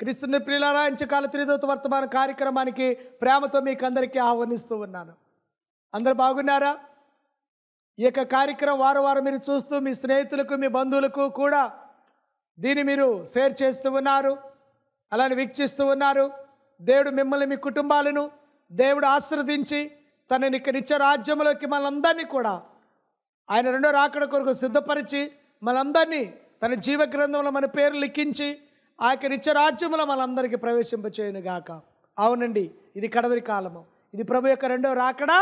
క్రీస్తుని ప్రియులారా ఇంచకాల త్రిదూత వర్తమాన కార్యక్రమానికి ప్రేమతో మీకు అందరికీ ఆహ్వానిస్తూ ఉన్నాను. అందరు బాగున్నారా? ఈ యొక్క కార్యక్రమం వారం వారం మీరు చూస్తూ మీ స్నేహితులకు మీ బంధువులకు కూడా దీన్ని మీరు షేర్ చేస్తూ ఉన్నారు అలానే వీక్షిస్తూ ఉన్నారు. దేవుడు మిమ్మల్ని మీ కుటుంబాలను దేవుడు ఆశీర్వదించి తనని ఇక్కడ నిత్య రాజ్యంలోకి మనందరినీ కూడా ఆయన రెండో రాకడ కొరకు సిద్ధపరిచి మనందరినీ తన జీవ గ్రంథంలో మన పేరు లిఖించి ఆ యొక్క నిత్య రాజ్యంలో మనందరికీ ప్రవేశింపచేయను గాక అవునండి ఇది కడవరి కాలము. ఇది ప్రభు యొక్క రెండవ రాకడ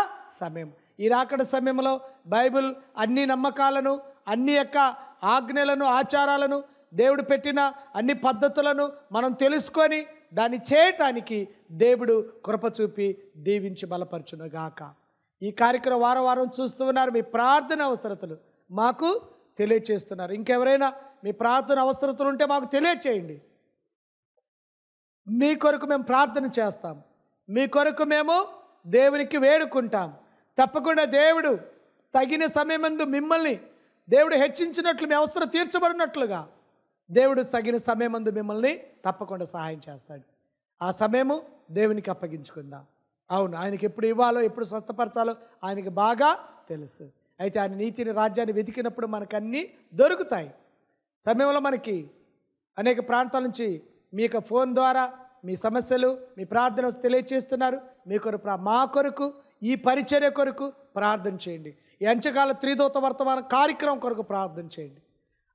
సమయం. ఈ రాకడ సమయంలో బైబిల్ అన్ని నమ్మకాలను అన్ని యొక్క ఆజ్ఞలను ఆచారాలను దేవుడు పెట్టిన అన్ని పద్ధతులను మనం తెలుసుకొని దాన్ని చేయటానికి దేవుడు కృప చూపి దీవించి బలపరచునుగాక. ఈ కార్యక్రమం వారం వారం చూస్తూ ఉన్నారు. మీ ప్రార్థన అవసరతలు మాకు తెలియచేస్తున్నారు. ఇంకెవరైనా మీ ప్రార్థన అవసరతలు ఉంటే మాకు తెలియచేయండి. మీ కొరకు మేము ప్రార్థన చేస్తాం. మీ కొరకు మేము దేవునికి వేడుకుంటాం. తప్పకుండా దేవుడు తగిన సమయమందు మిమ్మల్ని దేవుడు హెచ్చించినట్లు మీ అవసరం తీర్చబడినట్లుగా దేవుడు తగిన సమయమందు మిమ్మల్ని తప్పకుండా సహాయం చేస్తాడు. ఆ సమయము దేవునికి అప్పగించుకుందాం. అవును ఆయనకి ఎప్పుడు ఇవ్వాలో ఎప్పుడు స్వస్థపరచాలో ఆయనకి బాగా తెలుసు. అయితే ఆయన నీతిని రాజ్యాన్ని వెతికినప్పుడు మనకన్నీ దొరుకుతాయి. సమయంలో మనకి అనేక ప్రాంతాల నుంచి మీ యొక్క ఫోన్ ద్వారా మీ సమస్యలు మీ ప్రార్థన తెలియచేస్తున్నారు. మీ కొరకు మా కొరకు ఈ పరిచర్య కొరకు ప్రార్థన చేయండి. ఈ త్రిదోత వర్తమాన కార్యక్రమం కొరకు ప్రార్థన చేయండి.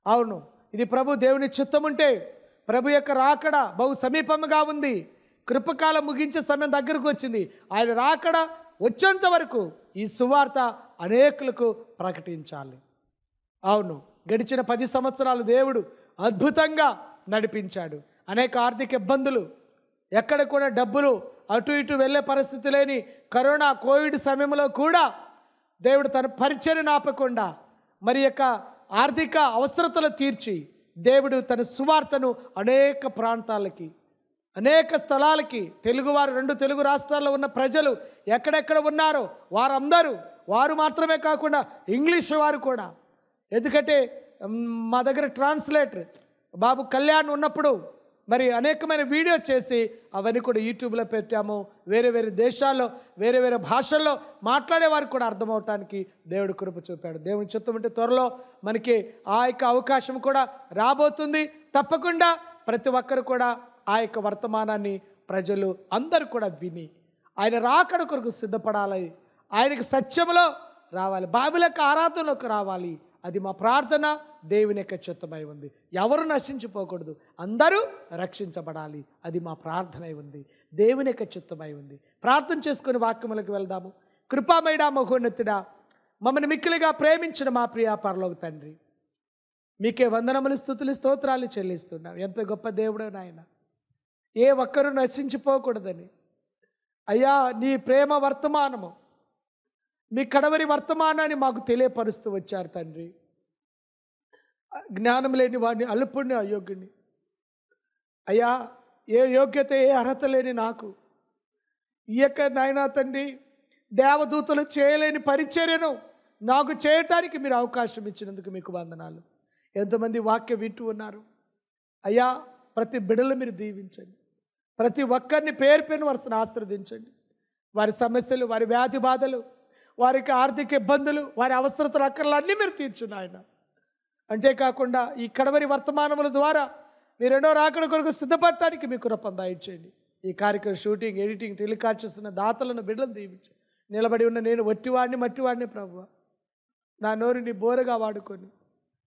అవును ఇది ప్రభు దేవుని చిత్తం ఉంటే ప్రభు యొక్క రాకడ బహు సమీపంగా ఉంది. కృపకాలం ముగించే సమయం దగ్గరకు వచ్చింది. ఆయన రాకడ వచ్చేంత వరకు ఈ సువార్త అనేకులకు ప్రకటించాలి. అవును గడిచిన పది సంవత్సరాలు దేవుడు అద్భుతంగా నడిపించాడు. అనేక ఆర్థిక ఇబ్బందులు ఎక్కడ కూడా డబ్బులు అటు ఇటు వెళ్ళే పరిస్థితి లేని కరోనా కోవిడ్ సమయంలో కూడా దేవుడు తన పరిచయం ఆపకుండా మరి యొక్క ఆర్థిక అవసరతలు తీర్చి దేవుడు తన సువార్తను అనేక ప్రాంతాలకి అనేక స్థలాలకి తెలుగువారు రెండు తెలుగు రాష్ట్రాల్లో ఉన్న ప్రజలు ఎక్కడెక్కడ ఉన్నారో వారందరూ వారు మాత్రమే కాకుండా ఇంగ్లీష్ వారు కూడా. ఎందుకంటే మా దగ్గర ట్రాన్స్లేటర్ బాబు కళ్యాణ్ ఉన్నప్పుడు మరి అనేకమైన వీడియో చేసి అవన్నీ కూడా యూట్యూబ్లో పెట్టాము. వేరే వేరే దేశాల్లో వేరే వేరే భాషల్లో మాట్లాడే వారికి కూడా అర్థమవటానికి దేవుడు కృప చూపాడు. దేవుని చిత్తం త్వరలో మనకి ఆ యొక్క అవకాశం కూడా రాబోతుంది. తప్పకుండా ప్రతి ఒక్కరు కూడా ఆ యొక్క వర్తమానాన్ని ప్రజలు అందరూ కూడా విని ఆయన రాకడ కొరకు సిద్ధపడాలి. ఆయనకి సత్యములో రావాలి. బాబుల యొక్క ఆరాధనలోకి రావాలి. అది మా ప్రార్థన దేవుని యొక్క చిత్తమై ఉంది. ఎవరు నశించిపోకూడదు. అందరూ రక్షించబడాలి. అది మా ప్రార్థన ఉంది. దేవుని యొక్క చిత్తమై ఉంది. ప్రార్థన చేసుకుని వాక్యములకు వెళ్దాము. కృపామైడా మహోన్నతుడా మమ్మల్ని మిక్కిలిగా ప్రేమించిన మా ప్రియ పరలోక తండ్రి. మీకే వందనములు స్థుతులు స్తోత్రాలు చెల్లిస్తున్నాం. ఎంత గొప్ప దేవుడు నాయన. ఏ ఒక్కరూ నశించిపోకూడదని. అయ్యా నీ ప్రేమ వర్తమానము. మీ కడవరి వర్తమానాన్ని మాకు తెలియపరుస్తూ వచ్చారు తండ్రి. జ్ఞానం లేని వాడిని అల్పుణ్ణి అయోగ్యుని అయ్యా ఏ యోగ్యత ఏ అర్హత లేని నాకు. ఈ యొక్క నాయనా తండ్రి దేవదూతలు చేయలేని పరిచర్యను నాకు చేయటానికి మీరు అవకాశం ఇచ్చినందుకు మీకు వందనాలు. ఎంతమంది వాక్యం వింటూ ఉన్నారు. అయ్యా ప్రతి బిడలు మీరు దీవించండి. ప్రతి ఒక్కరిని పేరు పేరు వరుసను ఆశ్రదించండి వారి సమస్యలు వారి వ్యాధి బాధలు వారికి ఆర్థిక ఇబ్బందులు వారి అవసరతలు అక్కర్లు అన్నీ మీరు తీర్చున్న ఆయన అంతేకాకుండా ఈ కడవరి వర్తమానముల ద్వారా మీరు రెండో రాకడ కొరకు సిద్ధపడటానికి మీ కృపం దాయించేయండి ఈ కార్యక్రమం షూటింగ్ ఎడిటింగ్ టెలికాస్ట్ చేస్తున్న దాతలను బిడ్డలను దీవించండి నిలబడి ఉన్న నేను వట్టివాడిని మట్టివాడిని ప్రభు నా నోరుని బోరగా వాడుకొని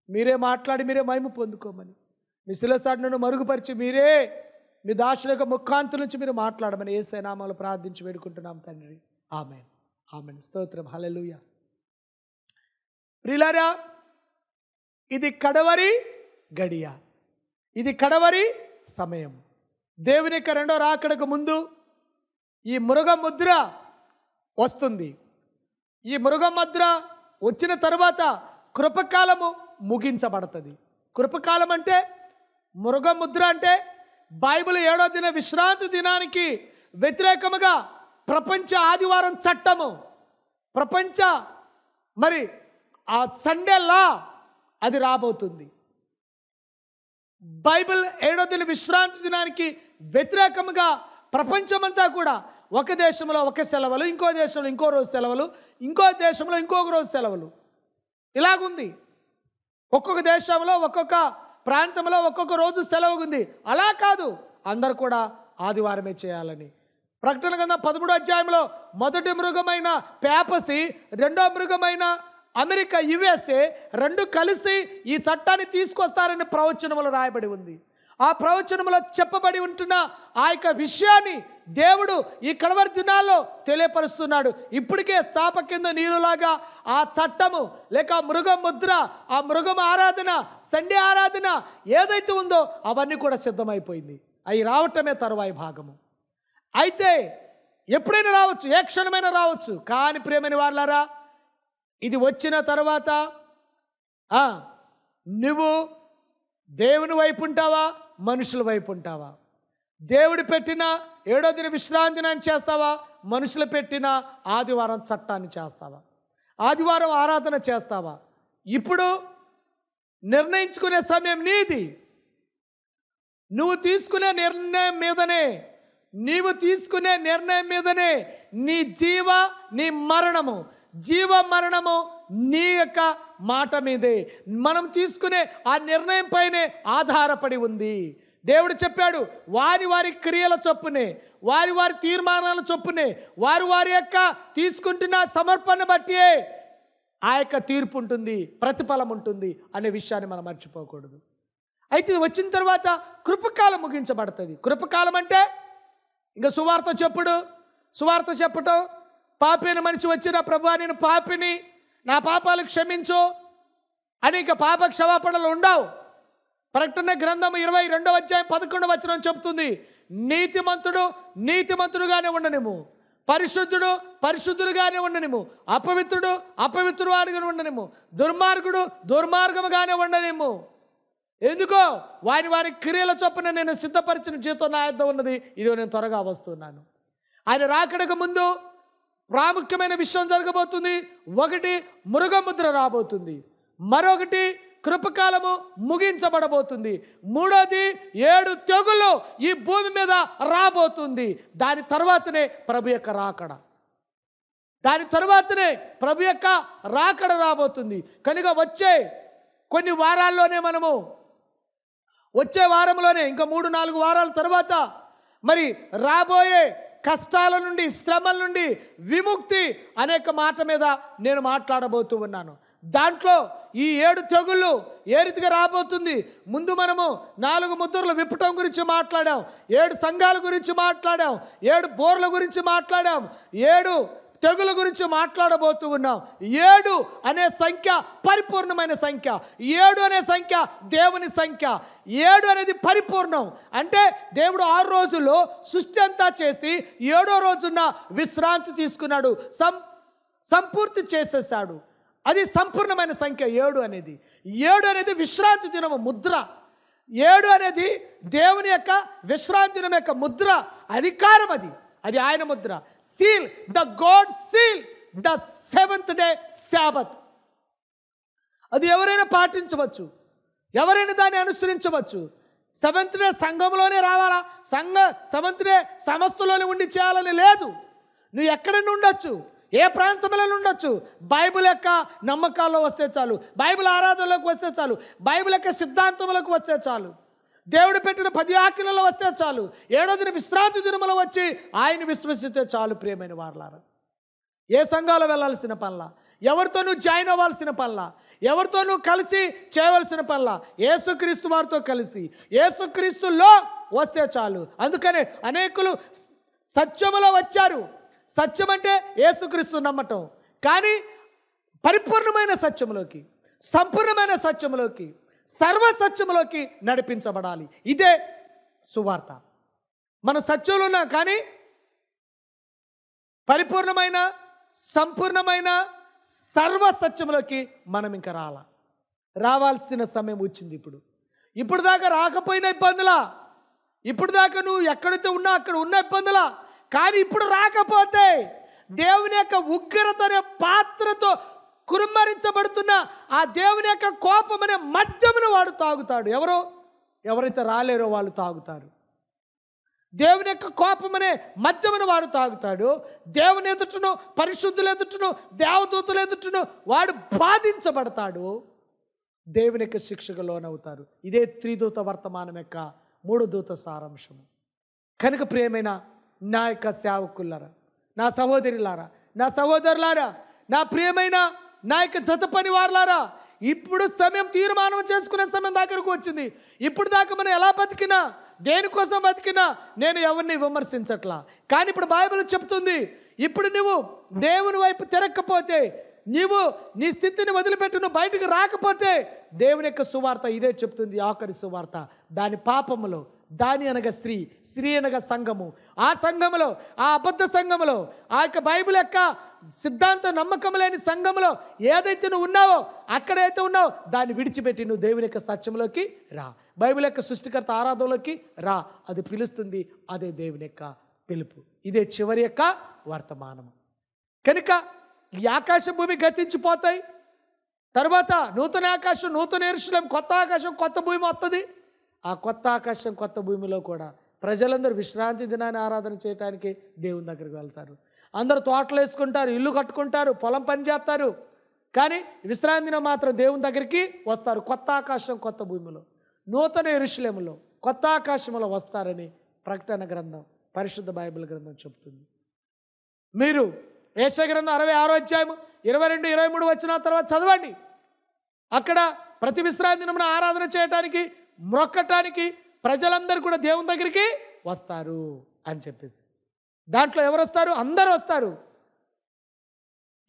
మీరే మాట్లాడి మీరే మహిమ పొందుకోమని. మీ శిలసాడును మరుగుపరిచి మీరే మీ దాసుల యొక్క ముఖాంతుల నుంచి మీరు మాట్లాడమని ఏ నామాలు ప్రార్థించి వేడుకుంటున్నాం తండ్రి. ఆమె స్తోత్రం. హలలుయ ప్రిలరా ఇది కడవరి గడియ. ఇది కడవరి సమయం. దేవుని యొక్క రెండో రాకడకు ముందు ఈ మృగ ముద్ర వస్తుంది. ఈ మృగ ముద్ర వచ్చిన తర్వాత కృపకాలము ముగించబడుతుంది. కృపకాలం అంటే మృగ ముద్ర అంటే బైబిల్ ఏడో దిన విశ్రాంతి దినానికి వ్యతిరేకముగా ప్రపంచ ఆదివారం చట్టము. ప్రపంచ మరి ఆ సండే లా అది రాబోతుంది. బైబిల్ ఏడో దిన విశ్రాంతి దినానికి వ్యతిరేకంగా ప్రపంచమంతా కూడా ఒక దేశంలో ఒక సెలవులు ఇంకో దేశంలో ఇంకో రోజు సెలవులు ఇంకో దేశంలో ఇంకొక రోజు సెలవులు. ఇలాగుంది. ఒక్కొక్క దేశంలో ఒక్కొక్క ప్రాంతంలో ఒక్కొక్క రోజు సెలవు ఉంది అలా కాదు. అందరు కూడా ఆదివారమే చేయాలని. ప్రకటన కింద పదమూడు అధ్యాయంలో మొదటి మృగమైన పేపసి రెండో మృగమైన అమెరికా యుఎస్ఏ రెండు కలిసి ఈ చట్టాన్ని తీసుకొస్తారని ప్రవచనములు రాయబడి ఉంది. ఆ ప్రవచనములో చెప్పబడి ఉంటున్న ఆ యొక్క విషయాన్ని దేవుడు ఈ కడవరి దినాల్లో తెలియపరుస్తున్నాడు. ఇప్పటికే స్థాప కింద నీరులాగా ఆ చట్టము లేక మృగ మృగం ముద్ర ఆ మృగం ఆరాధన సండే ఆరాధన ఏదైతే ఉందో అవన్నీ కూడా సిద్ధమైపోయింది. అవి రావటమే తరువాయి భాగము. అయితే ఎప్పుడైనా రావచ్చు ఏ క్షణమైనా రావచ్చు. కానీ ప్రేమని వాళ్ళారా ఇది వచ్చిన తర్వాత నువ్వు దేవుని వైపు ఉంటావా మనుషుల వైపు ఉంటావా? దేవుడు పెట్టిన ఏడో దిన విశ్రాంతి దినాన్ని చేస్తావా మనుషులు పెట్టిన ఆదివారం చట్టాన్ని చేస్తావా? ఆదివారం ఆరాధన చేస్తావా? ఇప్పుడు నిర్ణయించుకునే సమయం నీది. నువ్వు తీసుకునే నిర్ణయం మీదనే నీవు తీసుకునే నిర్ణయం మీదనే నీ జీవ నీ మరణము జీవ మరణము నీ యొక్క మాట మీదే. మనం తీసుకునే ఆ నిర్ణయం పైనే ఆధారపడి ఉంది. దేవుడు చెప్పాడు వారి వారి క్రియల చొప్పునే వారి వారి తీర్మానాల చొప్పునే వారి వారి యొక్క తీసుకుంటున్న సమర్పణ బట్టియే ఆ యొక్క తీర్పు ఉంటుంది ప్రతిఫలం ఉంటుంది అనే విషయాన్ని మనం మర్చిపోకూడదు. అయితే వచ్చిన తర్వాత కృపకాలం ముగించబడుతుంది. కృపకాలం అంటే ఇంకా సువార్త చెప్పుడు సువార్త చెప్పటం పాపిని మనిషి వచ్చిన ప్రభు నేను పాపిని నా పాపాలు క్షమించు అని పాప క్షమాపణలు ఉండవు. ప్రకటన గ్రంథం ఇరవై రెండవ అధ్యాయం పదకొండవ వచనం చెప్తుంది నీతిమంతుడు నీతిమంతుడుగానే ఉండనిము పరిశుద్ధుడు పరిశుద్ధుడుగానే ఉండనిము అపవిత్రుడు అపవిత్రువాడుగా ఉండనిము దుర్మార్గుడు దుర్మార్గముగానే ఉండనిము ఎందుకో? వారి వారి క్రియల చొప్పున నేను సిద్ధపరిచిన జీతం నా యొద్ద ఉన్నది. ఇదిగో నేను త్వరగా వస్తున్నాను. ఆయన రాకడకు ముందు ప్రాముఖ్యమైన విషయం జరగబోతుంది. ఒకటి మృగముద్ర రాబోతుంది. మరొకటి కృపకాలము ముగించబడబోతుంది. మూడోది ఏడు తెగులు ఈ భూమి మీద రాబోతుంది. దాని తర్వాతనే ప్రభు యొక్క రాకడ. దాని తర్వాతనే ప్రభు యొక్క రాకడ రాబోతుంది. కనుక వచ్చే కొన్ని వారాల్లోనే మనము వచ్చే వారంలోనే ఇంకా మూడు నాలుగు వారాల తర్వాత మరి రాబోయే కష్టాల నుండి శ్రమల నుండి విముక్తి అనేక మాట మీద నేను మాట్లాడబోతూ ఉన్నాను. దాంట్లో ఈ ఏడు తెగుళ్ళు ఏ రీతిగా రాబోతుంది? ముందు మనము నాలుగు ముద్రలు విప్పటం గురించి మాట్లాడాం ఏడు సంఘాల గురించి మాట్లాడాం ఏడు బోర్ల గురించి మాట్లాడాం ఏడు తెగుల గురించి మాట్లాడబోతూ ఉన్నాం. ఏడు అనే సంఖ్య పరిపూర్ణమైన సంఖ్య. ఏడు అనే సంఖ్య దేవుని సంఖ్య. ఏడు అనేది పరిపూర్ణం. అంటే దేవుడు ఆరు రోజుల్లో సృష్టి అంతా చేసి ఏడో రోజున విశ్రాంతి తీసుకున్నాడు. సం సంపూర్తి చేసేసాడు అది సంపూర్ణమైన సంఖ్య ఏడు అనేది. ఏడు అనేది విశ్రాంతి దినము ముద్ర. ఏడు అనేది దేవుని యొక్క విశ్రాంతి దినం యొక్క ముద్ర. అధికారం అది. అది ఆయన Mudra. Seal the God seal the seventh day Sabbath అది ఎవరైనా పాటించవచ్చు. ఎవరైనా దాన్ని అనుసరించవచ్చు. సెవెంత్ డే సంఘంలోనే రావాలా? సంఘ సెవెంత్ డే సంస్థలోనే ఉండి చేయాలని లేదు. నువ్వు ఎక్కడైనా ఉండొచ్చు? ఏ ప్రాంతంలో ఉండొచ్చు? బైబిల్ యొక్క నమ్మకాల్లో వస్తే చాలు. బైబిల్ ఆరాధనలోకి వస్తే చాలు. బైబిల్ యొక్క సిద్ధాంతంలోకి వస్తే చాలు. దేవుడు పెట్టిన పది ఆకిలలో వస్తే చాలు. ఏడో దిన విశ్రాంతి దినములో వచ్చి ఆయన విశ్వసిస్తే చాలు ప్రియమైన వారలారా. ఏ సంఘాలు వెళ్ళాల్సిన పనులా? ఎవరితో నువ్వు జాయిన్ అవ్వాల్సిన పనులా? ఎవరితో నువ్వు కలిసి చేయవలసిన పనులా? ఏసుక్రీస్తు వారితో కలిసి. ఏసుక్రీస్తులో వస్తే చాలు. అందుకనే అనేకులు సత్యములో వచ్చారు. సత్యం అంటే ఏసుక్రీస్తు నమ్మటం. కానీ పరిపూర్ణమైన సత్యములోకి సంపూర్ణమైన సత్యములోకి సర్వసత్యంలోకి నడిపించబడాలి. ఇదే సువార్త. మనం సత్యంలో ఉన్నాం కానీ పరిపూర్ణమైన సంపూర్ణమైన సర్వసత్యంలోకి మనం ఇంకా రాల. రావాల్సిన సమయం వచ్చింది ఇప్పుడు. ఇప్పుడు దాకా రాకపోయిన ఇబ్బందులా? ఇప్పుడు దాకా నువ్వు ఎక్కడైతే ఉన్నా అక్కడ ఉన్న ఇబ్బందులా? కానీ ఇప్పుడు రాకపోతే దేవుని యొక్క ఉగ్రత అనే పాత్రతో కురుమ్మరించబడుతున్న ఆ దేవుని యొక్క కోపం అనే మద్యమును వాడు తాగుతాడు. ఎవరు? ఎవరైతే రాలేరో వాళ్ళు తాగుతారు. దేవుని యొక్క కోపమనే మద్యమును వాడు తాగుతాడు. దేవుని ఎదుటను పరిశుద్ధులు ఎదుటను దేవదూతులు ఎదుటను వాడు బాధించబడతాడు. దేవుని యొక్క శిక్షకు లోనవుతారు. ఇదే త్రిదూత వర్తమానం యొక్క మూడు దూత సారాంశము. కనుక ప్రియమైన నా యొక్క సేవకులారా నా సహోదరులారా నా సహోదరులారా నా ప్రియమైన నా యొక్క జత పని వారులారా ఇప్పుడు సమయం తీర్మానం చేసుకునే సమయం దగ్గరకు వచ్చింది. ఇప్పుడు దాకా మనం ఎలా బతికినా దేనికోసం బతికినా నేను ఎవరిని విమర్శించట్లా. కానీ ఇప్పుడు బైబిల్ చెప్తుంది ఇప్పుడు నువ్వు దేవుని వైపు తిరగకపోతే నీవు నీ స్థితిని వదిలిపెట్టి నువ్వు బయటకు రాకపోతే దేవుని యొక్క సువార్త ఇదే చెప్తుంది ఆఖరి సువార్త. దాని పాపములో దాని అనగా స్త్రీ స్త్రీ అనగా సంఘము. ఆ సంఘములో ఆ అబద్ధ సంఘములో ఆ యొక్క బైబిల్ యొక్క సిద్ధాంత నమ్మకం లేని సంఘములో ఏదైతే నువ్వు ఉన్నావో అక్కడైతే ఉన్నావో దాన్ని విడిచిపెట్టి నువ్వు దేవుని యొక్క సత్యంలోకి రా. బైబిల్ యొక్క సృష్టికర్త ఆరాధనలోకి రా. అది పిలుస్తుంది అదే దేవుని యొక్క పిలుపు. ఇదే చివరి యొక్క వర్తమానము. కనుక ఈ ఆకాశ భూమి గతించిపోతాయి. తర్వాత నూతన ఆకాశం నూతన ఎరుశలేం కొత్త ఆకాశం కొత్త భూమి వస్తుంది ఆ కొత్త ఆకాశం కొత్త భూమిలో కూడా ప్రజలందరూ విశ్రాంతి దినాన్ని ఆరాధన చేయడానికి దేవుని దగ్గరికి వెళ్తారు. అందరూ తోటలు వేసుకుంటారు ఇల్లు కట్టుకుంటారు పొలం పని చేస్తారు. కానీ విశ్రాంతి దినం మాత్రం దేవుని దగ్గరికి వస్తారు. కొత్త ఆకాశం కొత్త భూమిలో. నూతన ఎరుశలేములో కొత్త ఆకాశంలో వస్తారని ప్రకటన గ్రంథం పరిశుద్ధ బైబిల్ గ్రంథం చెబుతుంది. మీరు ఏష గ్రంథం అరవై ఆరో అధ్యాయము ఇరవై రెండు ఇరవై మూడు వచ్చిన తర్వాత చదవండి. అక్కడ ప్రతి విశ్రాంతి దినమున ఆరాధన చేయటానికి మొక్కటానికి ప్రజలందరూ కూడా దేవుని దగ్గరికి వస్తారు అని చెప్పేసి. దాంట్లో ఎవరు వస్తారు అందరూ వస్తారు.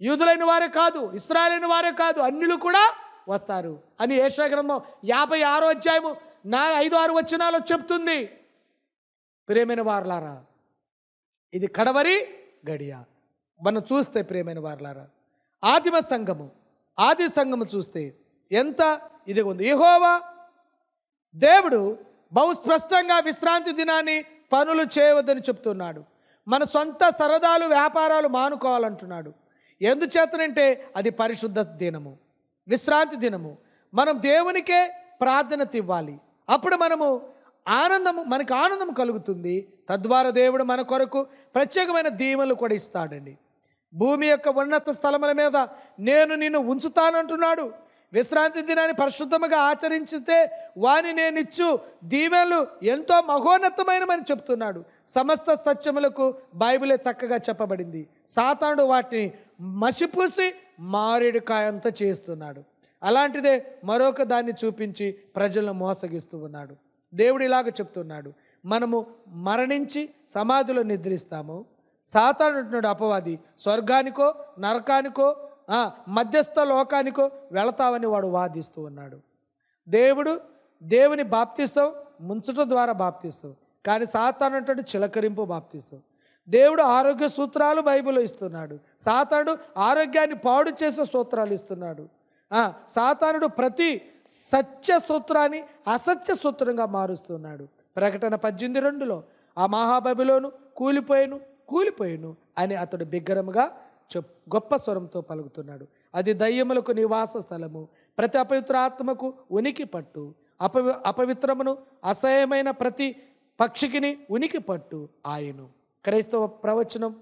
యూదులైన వారే కాదు ఇస్రాయలైన వారే కాదు అన్యులు కూడా వస్తారు అని ఏషా గ్రంథం యాభై ఆరో అధ్యాయము నా ఐదు ఆరు వచనాలు చెప్తుంది. ప్రేమైన వారలారా ఇది కడవరి గడియ. మనం చూస్తే ప్రేమైన వారలారా ఆదిమ సంఘము ఆది సంఘము చూస్తే ఎంత ఇది ఉంది. యెహోవా దేవుడు బహు స్పష్టంగా విశ్రాంతి దినాన్ని పనులు చేయవద్దని చెప్తున్నాడు. మన సొంత సరదాలు వ్యాపారాలు మానుకోవాలంటున్నాడు. ఎందుచేతనంటే అది పరిశుద్ధ దినము విశ్రాంతి దినము. మనం దేవునికే ప్రార్థనత ఇవ్వాలి అప్పుడు మనము ఆనందము మనకు ఆనందం కలుగుతుంది. తద్వారా దేవుడు మన కొరకు ప్రత్యేకమైన దీవెనలు కూడా ఇస్తాడండి. భూమి యొక్క ఉన్నత స్థలముల మీద నేను నిన్ను ఉంచుతానంటున్నాడు. విశ్రాంతి దినాన్ని పరిశుద్ధముగా ఆచరించితే వాని నేను ఇచ్చు దీవెనలు ఎంతో మహోన్నతమైనమని చెప్తున్నాడు. సమస్త సత్యములకు బైబిలే చక్కగా చెప్పబడింది. సాతానుడు వాటిని మసిపూసి మారేడుకాయంతా చేస్తున్నాడు. అలాంటిదే మరొక దాన్ని చూపించి ప్రజలను మోసగిస్తూ ఉన్నాడు. దేవుడు ఇలాగ చెప్తున్నాడు. మనము మరణించి సమాధిలో నిద్రిస్తాము. సాతానుడు అపవాది స్వర్గానికో నరకానికో మధ్యస్థ లోకానికో వెళతావని వాడు వాదిస్తూ ఉన్నాడు. దేవుడు దేవుని బాప్తిస్తావు ముంచటం ద్వారా బాప్తిస్తాం కానీ సాతాను అంటాడు చిలకరింపు బాప్తిస్తాం దేవుడు ఆరోగ్య సూత్రాలు బైబిల్లో ఇస్తున్నాడు. సాతానుడు ఆరోగ్యాన్ని పాడు చేసే సూత్రాలు ఇస్తున్నాడు. సాతానుడు ప్రతి సత్య సూత్రాన్ని అసత్య సూత్రంగా మారుస్తున్నాడు. ప్రకటన పద్దెనిమిది రెండులో ఆ మహాబబిలోను కూలిపోయాను కూలిపోయాను అని అతడు బిగ్గరముగా చెప్ గొప్ప స్వరంతో పలుకుతున్నాడు. అది దయ్యములకు నివాస స్థలము. ప్రతి అపవిత్ర ఆత్మకు ఉనికి పట్టు అపవి అపవిత్రమును అసహ్యమైన ప్రతి పక్షికిని ఉనికి పట్టు ఆయను. క్రైస్తవ ప్రవచనం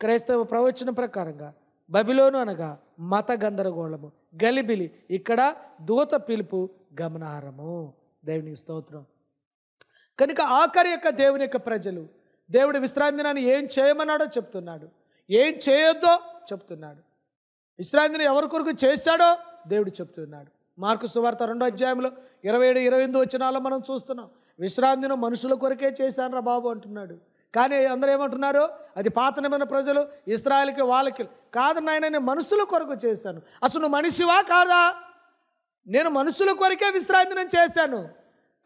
క్రైస్తవ ప్రవచనం ప్రకారంగా బబిలోను అనగా మత గందరగోళము. గలిబిలి ఇక్కడ దూత పిలుపు గమనార్హము. దేవునికి స్తోత్రం. కనుక ఆఖరి యొక్క దేవుని యొక్క ప్రజలు దేవుడు విశ్రాంతి దినాన్ని ఏం చేయమన్నాడో చెప్తున్నాడు. ఏం చేయొద్దో చెప్తున్నాడు. విశ్రాంతిని ఎవరి కొరకు చేశాడో దేవుడు చెప్తున్నాడు. మార్కు సువార్త రెండో అధ్యాయంలో ఇరవై ఏడు ఇరవై ఎనిమిది వచ్చినాలో మనం చూస్తున్నాం. విశ్రాంతిని మనుషుల కొరకే చేశానరా బాబు అంటున్నాడు. కానీ అందరూ ఏమంటున్నారు? అది పాతనమైన ప్రజలు ఇస్రాయల్కి వాళ్ళకి కాదు నాయన నేను మనుషుల కొరకు చేశాను. అసలు నువ్వు మనిషివా కాదా? నేను మనుషుల కొరకే విశ్రాంతినం చేశాను.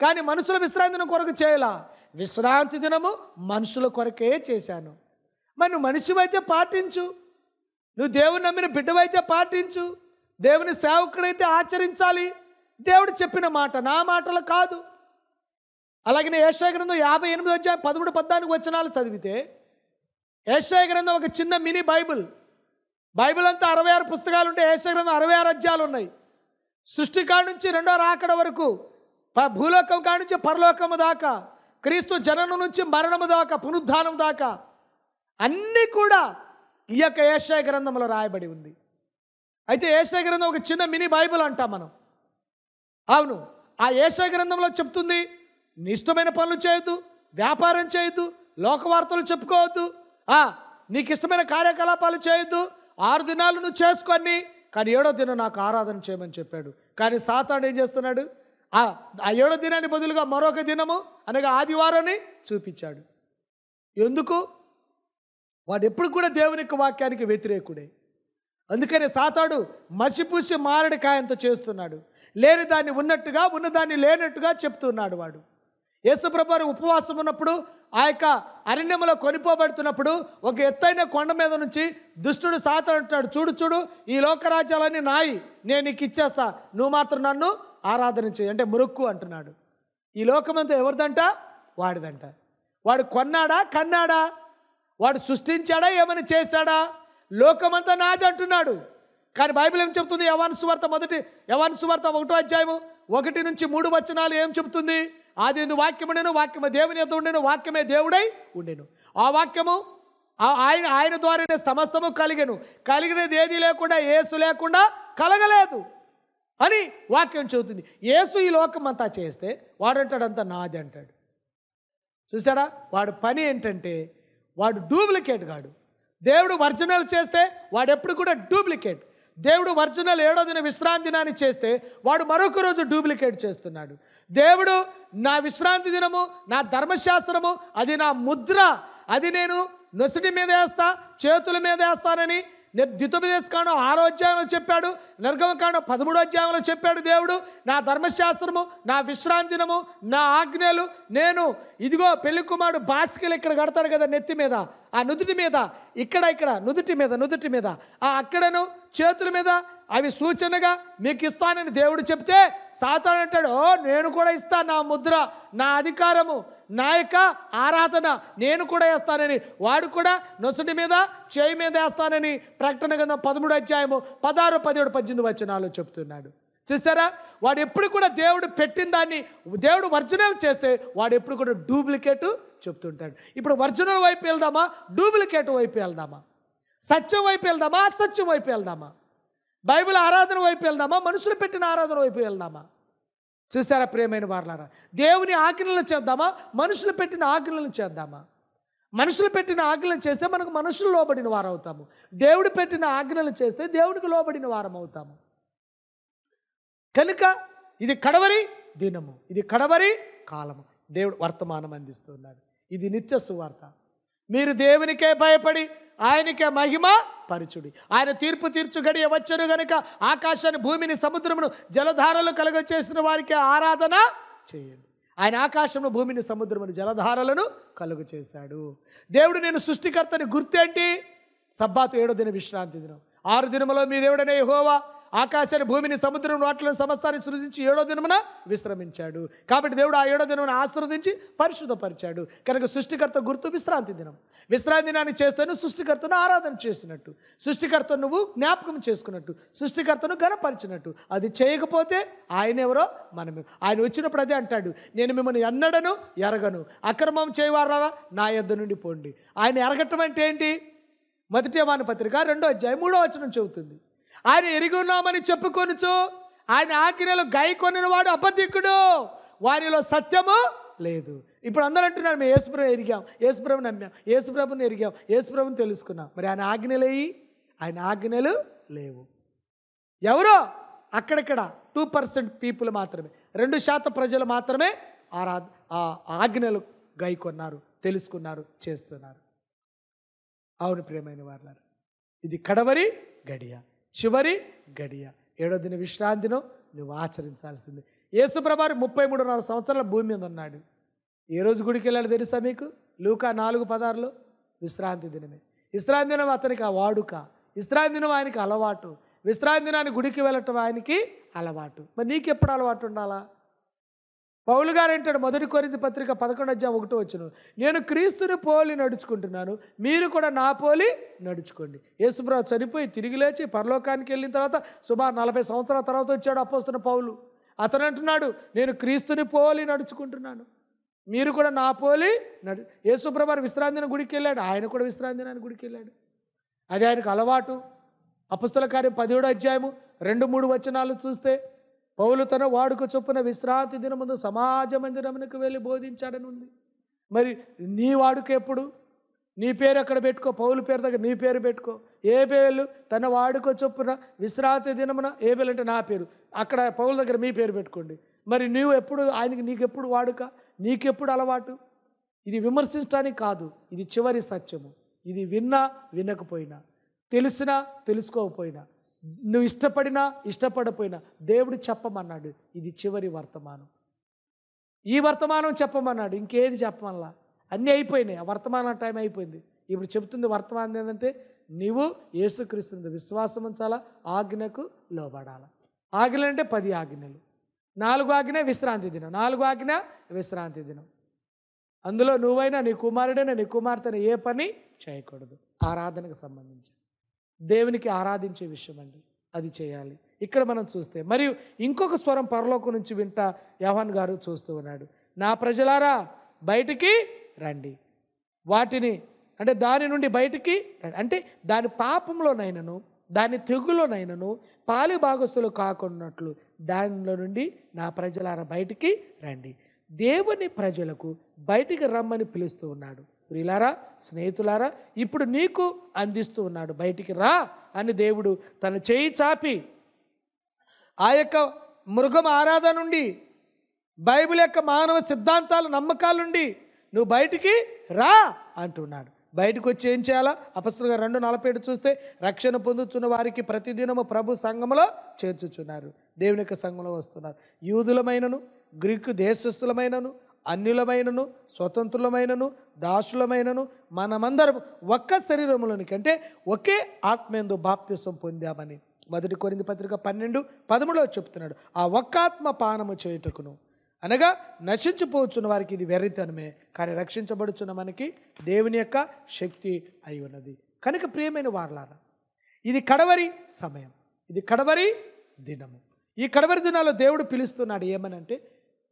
కానీ మనుషుల విశ్రాంతిని కొరకు చేయలా. విశ్రాంతి దినము మనుషుల కొరకే చేశాను. మరి నువ్వు మనిషివైతే పాటించు. నువ్వు దేవుని నమ్మిన బిడ్డవైతే పాటించు. దేవుని సేవకుడైతే ఆచరించాలి. దేవుడు చెప్పిన మాట నా మాటలు కాదు. అలాగే ఏషా గ్రంథం యాభై ఎనిమిది అధ్యాయం పదమూడు పద్నాలుగు వచనాలు చదివితే ఏషా గ్రంథం ఒక చిన్న మినీ బైబిల్. బైబిల్ అంతా అరవై ఆరు పుస్తకాలు ఉంటే ఏషా గ్రంథం అరవై ఆరు అధ్యాయాలు ఉన్నాయి. సృష్టి కాడ నుంచి రెండో రాకడ వరకు ప- భూలోకం కాడ నుంచి పరలోకము దాకా క్రీస్తు జననం నుంచి మరణము దాకా పునరుద్ధానం దాకా అన్నీ కూడా ఈ యొక్క ఏషాయ గ్రంథంలో రాయబడి ఉంది. అయితే ఏషాయ గ్రంథం ఒక చిన్న మినీ బైబిల్ అంటాం మనం. అవును ఆ ఏషాయ గ్రంథంలో చెప్తుంది నీ ఇష్టమైన పనులు చేయొద్దు వ్యాపారం చేయొద్దు లోకవార్తలు చెప్పుకోవద్దు. ఆ, నీకు ఇష్టమైన కార్యకలాపాలు చేయొద్దు. ఆరు దినాలు నువ్వు చేసుకొని కానీ ఏడో దినం నాకు ఆరాధన చేయమని చెప్పాడు. కానీ సాతాడు ఏం చేస్తున్నాడు? ఆ ఆ ఏడో దినాన్ని బదులుగా మరొక దినము అనగా ఆదివారాన్ని చూపించాడు. ఎందుకు? వాడు ఎప్పుడు కూడా దేవుని యొక్క వాక్యానికి వ్యతిరేకుడే. అందుకని సాతాడు మసిపూసి మారడి కాయంతో చేస్తున్నాడు. లేని దాన్ని ఉన్నట్టుగా ఉన్నదాన్ని లేనట్టుగా చెప్తున్నాడు వాడు. యేసుప్రభారు ఉపవాసం ఉన్నప్పుడు ఆ యొక్క అరణ్యంలో కొనిపోబడుతున్నప్పుడు ఒక ఎత్తైన కొండ మీద నుంచి దుష్టుడు సాతాడు అంటున్నాడు చూడు చూడు ఈ లోకరాజ్యాలన్నీ నాయి నేను నీకు ఇచ్చేస్తా నువ్వు మాత్రం నన్ను ఆరాధన చేయి అంటే మురుక్కు అంటున్నాడు. ఈ లోకమంతా ఎవరిదంట? వాడిదంట. వాడు కొన్నాడా? కన్నాడా? వాడు సృష్టించాడా? ఏమైనా చేశాడా? లోకమంతా నాది అంటున్నాడు. కానీ బైబిల్ ఏం చెప్తుంది? యవాన్ సువార్త మొదటి యవాన్ సువార్త ఒకటో అధ్యాయము ఒకటి నుంచి మూడు వచనాలు ఏం చెప్తుంది? ఆది ఎందు వాక్యముండెను వాక్యము దేవుని యొద్ద ఉండెను వాక్యమే దేవుడై ఉండెను. ఆ వాక్యము ఆ- ఆయన ఆయన ద్వారానే సమస్తము కలిగెను. కలిగినది ఏది లేకుండా ఏసు లేకుండా కలగలేదు అని వాక్యం చెబుతుంది. ఏసు ఈ లోకం అంతా చేస్తే వాడంటాడంతా నాది అంటాడు. చూసాడా వాడు పని ఏంటంటే వాడు డూప్లికేట్ కాడు దేవుడు వర్జనలు చేస్తే వాడెప్పుడు కూడా డూప్లికేట్. దేవుడు ఒరిజినల్ ఏడో దిన విశ్రాంతి దినాన్ని చేస్తే వాడు మరొక రోజు డూప్లికేట్ చేస్తున్నాడు. దేవుడు నా విశ్రాంతి దినము నా ధర్మశాస్త్రము అది నా ముద్ర అది నేను నొసటి మీద వేస్తా చేతుల మీద వేస్తానని ద్వితోపదేశకాండం ఆరో అధ్యాయంలో చెప్పాడు నిర్గమకాండం పదమూడో అధ్యాయంలో చెప్పాడు దేవుడు నా ధర్మశాస్త్రము నా విశ్రాంతినము నా ఆజ్ఞలు నేను ఇదిగో పెళ్ళి కుమారుడు బాసికలు ఇక్కడ కడతాడు కదా నెత్తి మీద ఆ నుదుటి మీద ఇక్కడ ఇక్కడ నుదుటి మీద నుదుటి మీద ఆ అక్కడను చేతుల మీద అవి సూచనగా మీకు ఇస్తానని దేవుడు చెప్తే సాతాను అంటాడు "ఓ, నేను కూడా ఇస్తాను నా ముద్ర నా అధికారము నా యొక్క ఆరాధన నేను కూడా వేస్తానని. వాడు కూడా నొసటి మీద చేయి మీద వేస్తానని ప్రకటన కింద పదమూడు అధ్యాయము పదహారు పదిహేడు పద్దెనిమిది వచనాలు చెప్తున్నాడు. చూసారా వాడు ఎప్పుడు కూడా దేవుడు పెట్టిన దాన్ని దేవుడు ఒరిజినల్ చేస్తే వాడు ఎప్పుడు కూడా డూప్లికేట్ చెప్తుంటాడు. ఇప్పుడు ఒరిజినల్ వైపు వెళ్దామా? డూప్లికేట్ వైపు వెళ్దామా? సత్యం వైపు వెళ్దామా? అసత్యం వైపు వెళ్దామా? బైబిల్ ఆరాధన వైపు వెళ్దామా? మనుషులు పెట్టిన ఆరాధన వైపు వెళ్దామా? చూసారా ప్రేమైన వారులారా? దేవుని ఆజ్ఞలను చేద్దామా? మనుషులు పెట్టిన ఆజ్ఞలను చేద్దామా? మనుషులు పెట్టిన ఆజ్ఞలను చేస్తే మనకు మనుషులు లోబడిన వారు అవుతాము దేవుడు పెట్టిన ఆజ్ఞలను చేస్తే దేవుడికి లోబడిన వారం అవుతాము కనుక ఇది కడవరి దినము. ఇది కడవరి కాలము. దేవుడు వర్తమానం అందిస్తున్నాడు ఇది నిత్య సువార్త. మీరు దేవునికే భయపడి ఆయనకే మహిమ పరచుడి. ఆయన తీర్పు తీర్చు గడియ వచ్చను గనుక ఆకాశాన్ని భూమిని సముద్రమును జలధారలు కలుగచేసిన వారికి ఆరాధన చేయండి. ఆయన ఆకాశంలో భూమిని సముద్రమును జలధారలను కలుగు చేశాడు దేవుడు నేను సృష్టికర్తని గుర్తేంటి? సబ్బాతు ఏడో దిన విశ్రాంతి దినం. ఆరు దినములో మీ దేవుడనే హోవా ఆకాశాన్ని భూమిని సముద్రం వాటిలను సమస్తాన్ని సృజించి ఏడో దినమున విశ్రమించాడు. కాబట్టి దేవుడు ఆ ఏడో దినమున ఆశ్రవదించి పరిశుద్ధపరిచాడు. కనుక సృష్టికర్త గుర్తు విశ్రాంతి దినం. విశ్రాంతి దినాన్ని చేస్తేను సృష్టికర్తను ఆరాధన చేసినట్టు. సృష్టికర్త నువ్వు జ్ఞాపకం చేసుకున్నట్టు. సృష్టికర్తను గణపరిచినట్టు. అది చేయకపోతే ఆయన ఎవరో మనమే ఆయన వచ్చినప్పుడు అదే అంటాడు. నేను మిమ్మల్ని ఎన్నడను ఎరగను. అక్రమం చేయవారా నా యొద్ద నుండి పోండి. ఆయన ఎరగటం అంటే ఏంటి? మొదటి వాన పత్రిక రెండో అధ్యాయం మూడో వచనం చెబుతుంది. ఆయన ఎరిగి ఉన్నామని చెప్పుకొనుచు ఆయన ఆజ్ఞలు గై వాడు అబద్ధికుడు. వారిలో సత్యము లేదు. ఇప్పుడు అందరూ అంటున్నారు మేము యేసుప్రభు ఎరిగాం యేసుప్రభు నమ్మాం యేసుప్రభుని ఎరిగాం యేసుప్రభుని తెలుసుకున్నాం. మరి ఆయన ఆజ్ఞలేయి ఆయన ఆజ్ఞలు లేవు. ఎవరో? అక్కడక్కడ టూ పర్సెంట్ పీపుల్ మాత్రమే. రెండు శాతం ప్రజలు మాత్రమే ఆరా ఆ ఆజ్ఞలు గైకొన్నారు తెలుసుకున్నారు చేస్తున్నారు. అవును ప్రియమైన వారు ఇది కడవరి గడియ. చివరి గడియ. ఏడో దిన విశ్రాంతిను నువ్వు ఆచరించాల్సింది. యేసుప్రభారు ముప్పై నాలుగు సంవత్సరాల భూమి మీద ఉన్నాడు. ఏ రోజు గుడికి వెళ్ళాడు తెలుసా మీకు? లూకా నాలుగు పదార్లు విశ్రాంతి దినమే. విశ్రాంతి దినం అతనికి ఆ వాడుక. విశ్రాంతి దినం ఆయనకి అలవాటు. విశ్రాంతి దినాన్ని గుడికి వెళ్ళటం ఆయనకి అలవాటు. మరి నీకెప్పుడు అలవాటు ఉండాలా? పౌలు గారు అంటాడు మొదటి కొరింది పత్రిక పదకొండు అధ్యాయం ఒకటో వచ్చిన నేను క్రీస్తుని పోలి నడుచుకుంటున్నాను మీరు కూడా నా పోలి నడుచుకోండి. యేసుప్రభు చనిపోయి తిరిగి లేచి పరలోకానికి వెళ్ళిన తర్వాత సుమారు నలభై సంవత్సరాల తర్వాత వచ్చాడు అపోస్తున్న పౌలు. అతను అంటున్నాడు నేను క్రీస్తుని పోలి నడుచుకుంటున్నాను మీరు కూడా నా పోలి నడు యేసుప్రభారు విశ్రాంతిని గుడికి వెళ్ళాడు ఆయన కూడా విశ్రాంతినాన్ని గుడికి వెళ్ళాడు. అది ఆయనకు అలవాటు. అపుస్తల కార్యం పదిహేడు అధ్యాయము రెండు మూడు వచనాలు చూస్తే పౌలు తన వాడుక చొప్పున విశ్రాంతి దినముందు సమాజ మందిరమునకు వెళ్ళి బోధించాడని ఉంది మరి నీ వాడుక ఎప్పుడు? నీ పేరు అక్కడ పెట్టుకో? పౌలు పేరు దగ్గర నీ పేరు పెట్టుకో. ఏ పేరు తన వాడుక చొప్పున విశ్రాంతి దినమున ఏ పేరు అంటే నా పేరు. అక్కడ పౌల దగ్గర మీ పేరు పెట్టుకోండి. మరి నీవు ఎప్పుడు ఆయనకి నీకెప్పుడు వాడుక? నీకెప్పుడు అలవాటు? ఇది విమర్శించడానికి కాదు. ఇది చివరి సత్యము. ఇది విన్నా వినకపోయినా. తెలిసినా తెలుసుకోకపోయినా. నువ్వు ఇష్టపడినా ఇష్టపడపోయినా దేవుడు చెప్పమన్నాడు ఇది చివరి వర్తమానం. ఈ వర్తమానం చెప్పమన్నాడు ఇంకేది చెప్పమల్లా అన్నీ అయిపోయినాయి ఆ వర్తమానం టైం అయిపోయింది. ఇప్పుడు చెబుతుంది వర్తమానం ఏంటంటే నీవు యేసుక్రీస్తు విశ్వాసం ఉంచాలా? ఆజ్ఞకు లోబడాల? ఆజ్ఞలు అంటే పది ఆజ్ఞలు. నాలుగు ఆజ్ఞ విశ్రాంతి దినం. నాలుగు ఆజ్ఞ విశ్రాంతి దినం. అందులో నువ్వైనా నీ కుమారుడైనా నీ కుమార్తెను ఏ పని? చేయకూడదు. ఆరాధనకు సంబంధించి దేవునికి ఆరాధించే విషయం అండి అది చేయాలి. ఇక్కడ మనం చూస్తే మరియు ఇంకొక స్వరం పరలోకం నుంచి వింటా యవన్ గారు చూస్తూ ఉన్నాడు. నా ప్రజలారా బయటికి రండి. వాటిని అంటే దాని నుండి బయటికి రండి. అంటే దాని పాపంలోనైనను దాని తెగులోనైనను పాలి భాగస్తులు కాకున్నట్లు దానిలో నుండి నా ప్రజలారా బయటికి రండి. దేవుని ప్రజలకు బయటికి రమ్మని పిలుస్తూ ఉన్నాడు. ప్రియులారా స్నేహితులారా ఇప్పుడు నీకు అందిస్తూ ఉన్నాడు. బయటికి రా అని దేవుడు తన చేయి చాపి ఆ యొక్క మృగం ఆరాధన నుండి బైబిల్ యొక్క మానవ సిద్ధాంతాల నమ్మకాల నుండి నువ్వు బయటికి రా అంటున్నాడు. బయటకు వచ్చి ఏం చేయాలా? అపస్తులుగా రెండు నలభై ఏడు చూస్తే రక్షణ పొందుతున్న వారికి ప్రతిదినము ప్రభు సంఘములో చేర్చుచున్నారు. దేవుని యొక్క సంఘంలో వస్తున్నారు. యూదులమైనను గ్రీకు దేశస్థులమైనను అన్యులమైనను స్వతంత్రులమైనను దాసులమైనను మనమందరం ఒక్క శరీరములోనికి అంటే ఒకే ఆత్మేందు బాప్తిసం పొందామని మొదటి కొరింది పత్రిక పన్నెండు పదమూడవ చెప్తున్నాడు. ఆ ఒక్క ఆత్మ పానము చేయుటకును. అనగా నశించిపోవచ్చున్న వారికి ఇది వెర్రితనమే కానీ రక్షించబడుచున్న మనకి దేవుని యొక్క శక్తి అయి ఉన్నది కనుక ప్రియమైన వారలారా ఇది కడవరి సమయం ఇది కడవరి దినము. ఈ కడవరి దినాల్లో దేవుడు పిలుస్తున్నాడు ఏమనంటే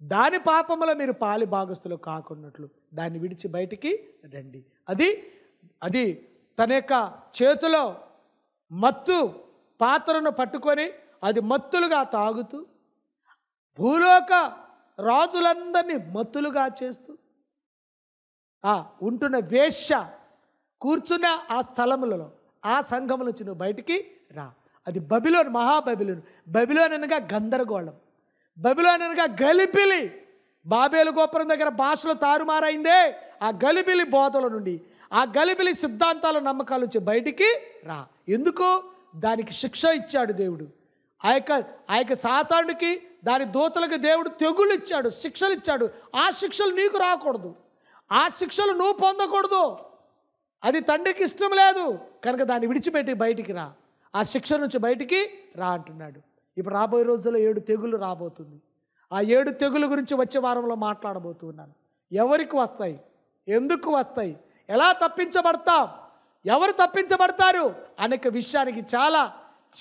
దాని పాపముల మీరు పాలి భాగస్తులు కాకున్నట్లు. దాన్ని విడిచి బయటికి రండి. అది అది తన యొక్క చేతిలో మత్తు పాత్రను పట్టుకొని అది మత్తులుగా తాగుతూ భూలోక రాజులందరినీ మత్తులుగా చేస్తూ ఆ ఉంటున్న వేష్య కూర్చున్న ఆ స్థలములలో ఆ సంఘము నుంచి నువ్వు బయటికి రా. అది బబిలోన్ మహాబబిలోన్. బబిలోన్ అనగా గందరగోళం. బబిలోన్ అనగా గలిపిలి బాబేలు గోపురం దగ్గర భాషలో తారుమారైందే. ఆ గలిబిలి బోధల నుండి ఆ గలిబిలి సిద్ధాంతాల నమ్మకాల నుంచి బయటికి రా. ఎందుకు? దానికి శిక్ష ఇచ్చాడు దేవుడు. ఆ యొక్క ఆ యొక్క సాతానుడికి దాని దూతలకు దేవుడు తెగులు ఇచ్చాడు శిక్షలు ఇచ్చాడు. ఆ శిక్షలు నీకు రాకూడదు. ఆ శిక్షలు నువ్వు పొందకూడదు. అది తండ్రికి ఇష్టం లేదు. కనుక దాన్ని విడిచిపెట్టి బయటికి రా. ఆ శిక్ష నుంచి బయటికి రా అంటున్నాడు. ఇప్పుడు రాబోయే రోజుల్లో ఏడు తెగులు రాబోతుంది. ఆ ఏడు తెగులు గురించి వచ్చే వారంలో మాట్లాడబోతున్నాను. ఎవరికి వస్తాయి? ఎందుకు వస్తాయి? ఎలా తప్పించబడతాం? ఎవరు తప్పించబడతారు? అనేక విషయానికి చాలా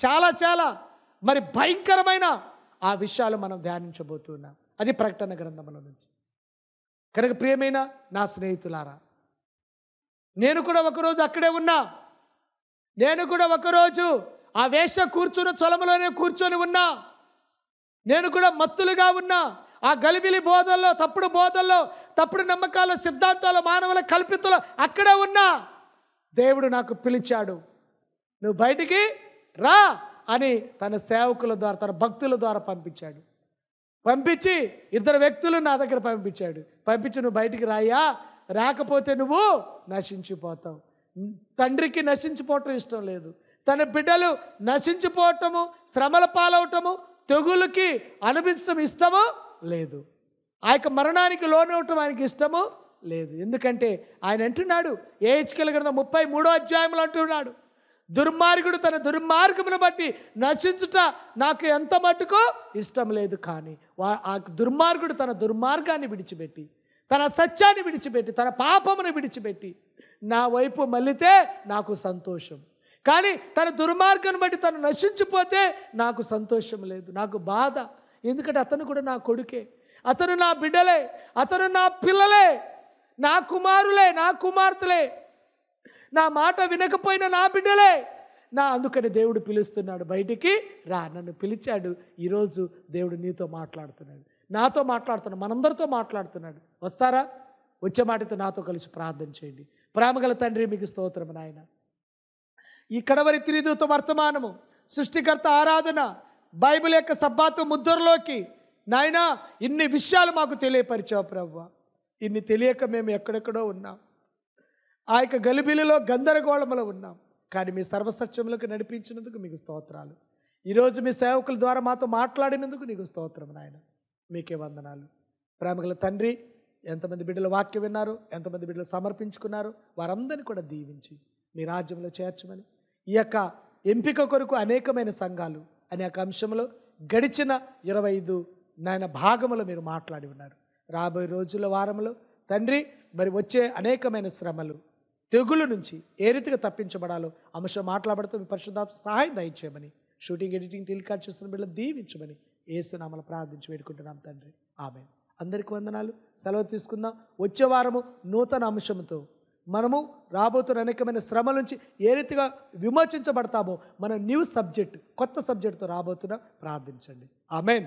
చాలా చాలా మరి భయంకరమైన ఆ విషయాలు మనం ధ్యానించబోతున్నాం. అది ప్రకటన గ్రంథముల నుంచి. కనుక ప్రియమైన నా స్నేహితులారా నేను కూడా ఒకరోజు అక్కడే ఉన్నా. నేను కూడా ఒకరోజు ఆ వేష కూర్చున్న చొలములోనే కూర్చొని ఉన్నా. నేను కూడా మత్తులుగా ఉన్నా. ఆ గలిబిలి బోధల్లో తప్పుడు బోధల్లో తప్పుడు నమ్మకాల సిద్ధాంతాలు మానవుల కల్పితులు అక్కడే ఉన్నా. దేవుడు నాకు పిలిచాడు నువ్వు బయటికి రా అని తన సేవకుల ద్వారా తన భక్తుల ద్వారా పంపించాడు. పంపించి ఇద్దరు వ్యక్తులు నా దగ్గర పంపించాడు. పంపించి నువ్వు బయటికి రాయా రాకపోతే నువ్వు నశించిపోతావు. తండ్రికి నశించిపోవటం ఇష్టం లేదు. తన బిడ్డలు నశించిపోవటము శ్రమల పాలవటము తెగులకి అనిపించడం ఇష్టము లేదు. ఆ యొక్క మరణానికి లోనవటం ఆయనకి ఇష్టము లేదు. ఎందుకంటే ఆయన అంటున్నాడు ఏ హెచ్కెల గ్రంథం ముప్పై మూడో అధ్యాయంలో అంటున్నాడు దుర్మార్గుడు తన దుర్మార్గమును బట్టి నశించుట నాకు ఎంత మటుకో ఇష్టం లేదు కానీ వా- ఆ దుర్మార్గుడు తన దుర్మార్గాన్ని విడిచిపెట్టి తన సత్యాన్ని విడిచిపెట్టి తన పాపమును విడిచిపెట్టి నా వైపు మళ్ళితే నాకు సంతోషం. కానీ తన దుర్మార్గాన్ని బట్టి తను నశించిపోతే నాకు సంతోషం లేదు నాకు బాధ. ఎందుకంటే అతను కూడా నా కొడుకే. అతను నా బిడ్డలే అతను నా పిల్లలే నా కుమారులే నా కుమార్తెలే. నా మాట వినకపోయిన నా బిడ్డలే. నా అందుకని దేవుడు పిలుస్తున్నాడు బయటికి రా నన్ను పిలిచాడు. ఈరోజు దేవుడు నీతో మాట్లాడుతున్నాడు. నాతో మాట్లాడుతున్నాడు మనందరితో మాట్లాడుతున్నాడు. వస్తారా? వచ్చే మాటతో నాతో కలిసి ప్రార్థన చేయండి. ప్రేమగల తండ్రి మీకు స్తోత్రం నాయన. ఈ కడవరి త్రిదూత వర్తమానము సృష్టికర్త ఆరాధన బైబిల్ యొక్క సబ్బాతు ముద్రలోకి. నాయనా ఇన్ని విషయాలు మాకు తెలియపరిచావు ప్రవ్వ. ఇన్ని తెలియక మేము ఎక్కడెక్కడో ఉన్నాం. ఆ యొక్క గలిబిలిలో గందరగోళములో ఉన్నాం. కానీ మీ సర్వసత్యములకు నడిపించినందుకు మీకు స్తోత్రాలు. ఈరోజు మీ సేవకుల ద్వారా మాతో మాట్లాడినందుకు నీకు స్తోత్రం నాయన. మీకే వందనాలు. ప్రేమగల తండ్రి ఎంతమంది బిడ్డలు వాక్యం విన్నారు ఎంతమంది బిడ్డలు సమర్పించుకున్నారు వారందరినీ కూడా దీవించి మీ రాజ్యంలో చేర్చమని ఈ యొక్క ఎంపిక కొరకు అనేకమైన సంఘాలు అనే ఒక అంశంలో గడిచిన ఇరవై ఐదు నాయన భాగములో మీరు మాట్లాడి ఉన్నారు. రాబోయే రోజుల వారంలో తండ్రి మరి వచ్చే అనేకమైన శ్రమలు తెగులు నుంచి ఏ రీతిగా తప్పించబడాలో అంశం మాట్లాడుతూ మీ పరిశుద్ధాత్మ సహాయం దయచేయమని షూటింగ్ ఎడిటింగ్ టెలికాస్ట్ చేస్తున్న బిడ్డలు దీవించమని ఏసునామలు ప్రార్థించి వేడుకుంటున్నాం తండ్రి. ఆమె అందరికీ వందనాలు. సెలవు తీసుకుందాం. వచ్చే వారము నూతన అంశంతో మనము రాబోతున్న అనేకమైన శ్రమ నుంచి ఏ రీతిగా విమోచించబడతామో మన న్యూ సబ్జెక్ట్ కొత్త సబ్జెక్టుతో రాబోతున్నా ప్రార్థించండి. ఆమెన్.